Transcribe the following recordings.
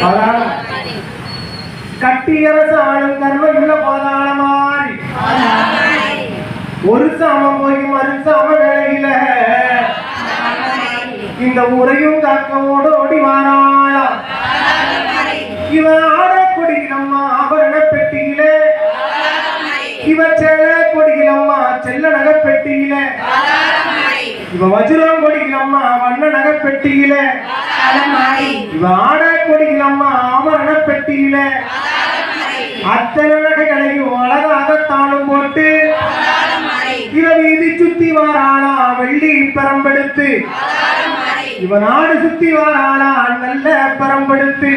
பாதாளம் கட்டியரசு ஆளும் கர்மயுள்ள பாதாளமாய். ஒரு சாமம் போய் மறு சாம வேலையில இந்த ஊரையும் காக்க ஓடோடி வாராளா. இவன் ஆடக்கூடிய ஆபரண பெட்டியிலே. இவன் கொடியிலம்மா செல்ல நகை பெட்டியிலே. இவ வஜ்ரம் கொடியிலம்மா வண்ண நகை பெட்டியிலே இவ ஆட கொடியிலம்மா ஆபரண பெட்டியிலே அத்தனை நகைகளையும் அழகாக தாளம் போட்டு இவ வீதி சுத்தி வாராளா வெள்ளி பெரம்பெடுத்து. இவ நாடு சுத்தி வாராளா நல்ல பெரம்பெடுத்து.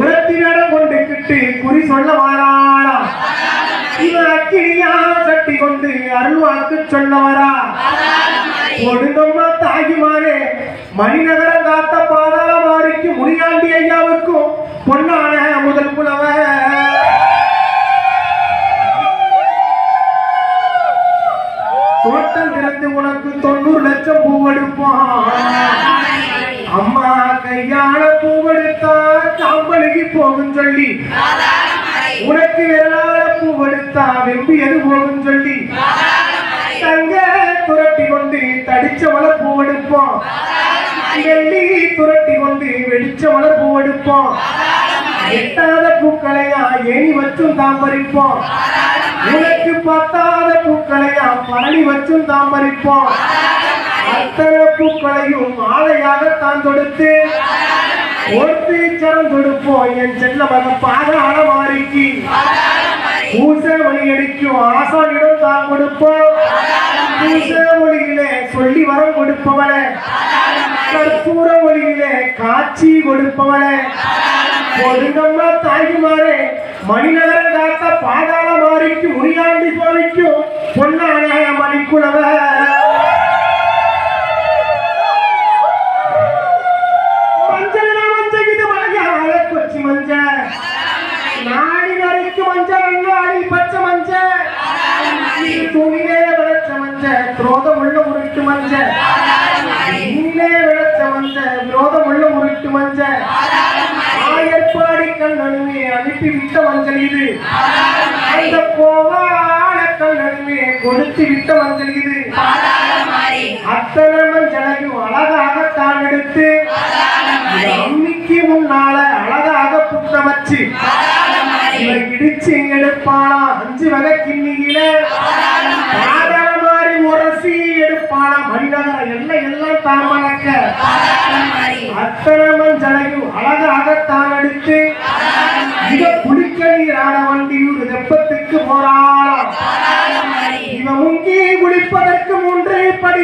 உரத்தி நடம் கொண்டுக்கிட்டு குறி சொல்ல வாராளா. இவ அக்கினியா சட்டி கொண்டு அருள்வாக்கு சொல்ல வரா. கொடுங்கம்மா தாகிமாரே மணிநகரம் காத்த பாதாள மாறிக்கு முனியாண்டி ஐயாவுக்கும் பொன்னான முதல் புலவ தோட்டம் திறந்து உனக்கு தொண்ணூறு லட்சம் பூவெடுப்பான் அம்மா கையால பூவெடுத்தா சாம்பலுக்கு போகும் சொல்லி உனக்கு விரலால பூவெடுத்தா வெம்பி எது போகும் சொல்லி தங்க துரட்டி கொண்டு தடிச்ச மலர் பூவெடுப்போம் வெள்ளி துரட்டி கொண்டு வெடிச்ச மலர் பூவெடுப்போம் எட்டாத பூக்களையா ஏணி வச்சும் தாம் பறிப்போம் உனக்கு பத்தாத பூக்களையா பழனி வச்சும் தாம் பறிப்போம் அத்தனை பூக்களையும் மாலையாக தான் தொடுத்து ஒருத்தி சரம் தொடுப்போம் என் செல்ல மக பாதாள மாறிக்கு பூச மணி அடிக்கும் ஆசானிடம் தான் கொடுப்போம். பூச கொடுப்பவளே. கற்பூர மொழியிலே காட்சி கொடுப்பவளே. பொருங்கம்மா தாய்மாரே மணிநகரம் காத்த பாதாள மாறிக்கு முனியாண்டி சுவாமிக்கும் பொன்னான மஞ்சள் நாடி நரைக்கு மஞ்சள் நாடி பச்சை மஞ்சள் துணிலே விளைச்ச மஞ்சள் குரோதம் உள்ள உருட்டு மஞ்சள் நீலே விளைச்ச மஞ்சள் விரோதம் உள்ள உருட்டு மஞ்சள் ஆயர்பாடி கொடுத்து விட்ட மஞ்சள் இது. அந்த போவாட கண்ணனுமே கொடுத்து விட்ட மஞ்சள் இது. அத்தனை மஞ்சளையும் அழகாக தான் எடுத்து இந்த அம்மிக்கு முன்னால அழகாக புத்த வச்சு இடிச்சு எடுப்பானா? அஞ்சு வகை கிண்ணியில. மாதிரி உரசி எடுப்பானா? மனிதன எல்லாம் எல்லாம் தான் அத்தனை மஞ்சளையும் அழகாக தான் எடுத்து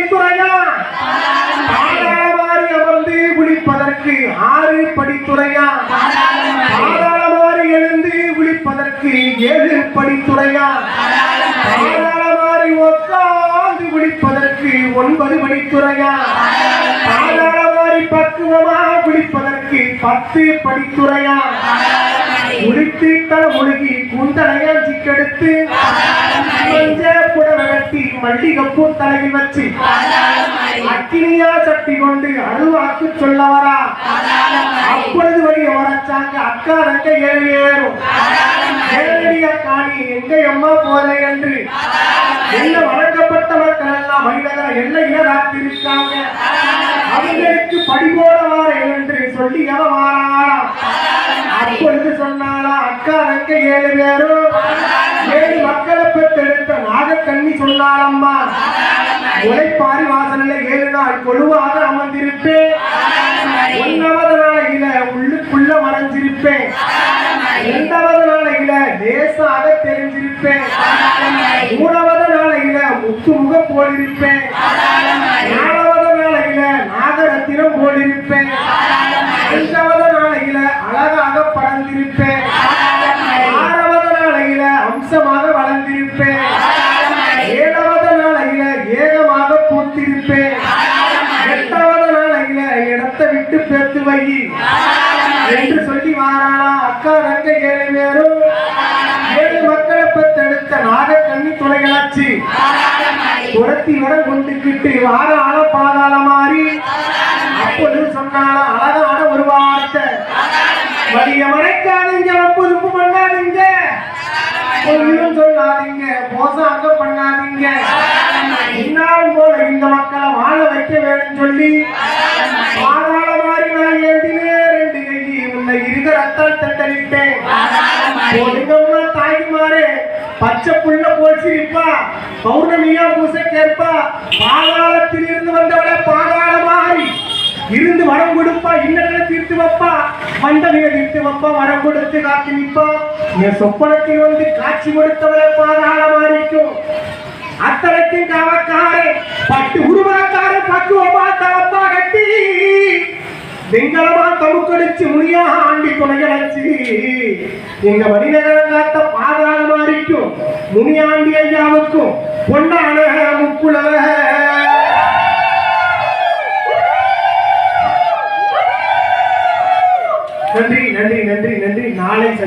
படித்துறையா? அமர்ந்து குளிப்பதற்கு ஆறு படித்துறையா? பாதாளமாரி எழுந்து குளிப்பதற்கு ஏழு படித்துறையா? பாதாளமாரி உட்கார்ந்து குளிப்பதற்கு ஒன்பது படித்துறையா? பாதாளமாரி பக்குவமாக குளிப்பதற்கு பத்து படித்துறையா? குளித்து தலை முழுகி குந்தலையா சிக்கெடுத்து கட்டி மல்லிகைப்பூ தலையில் வச்சு அக்கினியா சட்டி கொண்டு அருவாக்கு சொல்ல வரா அப்பொழுது வழி வரச்சாங்க அக்கா தங்க ஏழு ஏறும் ஏழடிய காணி எங்க அம்மா போற என்று. என்ன வழங்கப்பட்ட மக்கள் எல்லாம் மனிதர்கள் எல்லையில காத்திருக்காங்க அவங்களுக்கு படிபோட வாரேன் என்று சொல்லி அவ வாராளாம்? அப்பொழுது சொன்னாளா அக்கா தங்க ஏழு பேரும் ஏழு மக்களை பெற்றெடுத்த நாகக்கண்ணி சொன்னாளம்மா. உழைப்பாரி வாசலில் ஏழு நாள் கொழுவாக அமர்ந்திருப்பேன். ஒன்னாவது நாளையில உள்ளுக்குள்ள மறைஞ்சிருப்பேன். இரண்டாவது நாளையில லேசாக தெரிஞ்சிருப்பேன். அழகாக படர்ந்திருப்பேன் ஆறாவது நாளையில அம்சமாக வளர்ந்திருப்பேன். ஏழாவது நாளையில ஏகமாக பூத்திருப்பேன். எட்டாவது நாளையில இடத்தை விட்டு பேத்து வை. என்று சொல்லி வாராளா அக்கா ரங்க ஏழு பேரும் ஏழு மக்களை துணைகளாச்சு துரத்தி வர கொண்டுக்கிட்டு வாராள பாதாள மாறி அப்பொழுது சொன்னால அழகான ஒரு மறைக்காதீங்க வப்பு துப்பு பண்ணாதீங்க. ஒன்றும் சொல்லாதீங்க மோசம் பண்ணாதீங்க. இன்னாலும் போல இந்த மக்களை வாழ வைக்க வேண்டும் சொல்லி பாதாள மாதிரி நான் ஏந்தினே ரெண்டு கை உன்னை இருக ரத்தால் தட்டளிட்டேன் ஒழுங்கம்மா தாய்மாரே பச்சை புள்ள போல் சிரிப்பா பௌர்ணமியா பூசை கேட்பா பாதாளத்தில் இருந்து வந்தவளை பாதாள மாறி இருந்து வரம் கொடுப்பா இன்னங்களை தீர்த்து வைப்பா. வந்தவைய தீர்த்து வைப்பா வரம் கொடுத்து காத்து நிற்பா என் சொப்பனத்தில் வந்து காட்சி கொடுத்தவளை பாதாள மாறிக்கும். அத்தனைக்கும் காவக்காரே பட்டு உருவக்கார பட்டு ஒப்பா தலப்பா கட்டி. வெங்கலமா தமுக்கடிச்சு முனியா ஆண்டி துணையழைச்சு எங்க மணிநகரம் காத்த பாதாள மாறிக்கும். முனியாண்டி ஐயாவுக்கும் பொன்னான முக்குள. நன்றி நன்றி நன்றி நன்றி. நாளை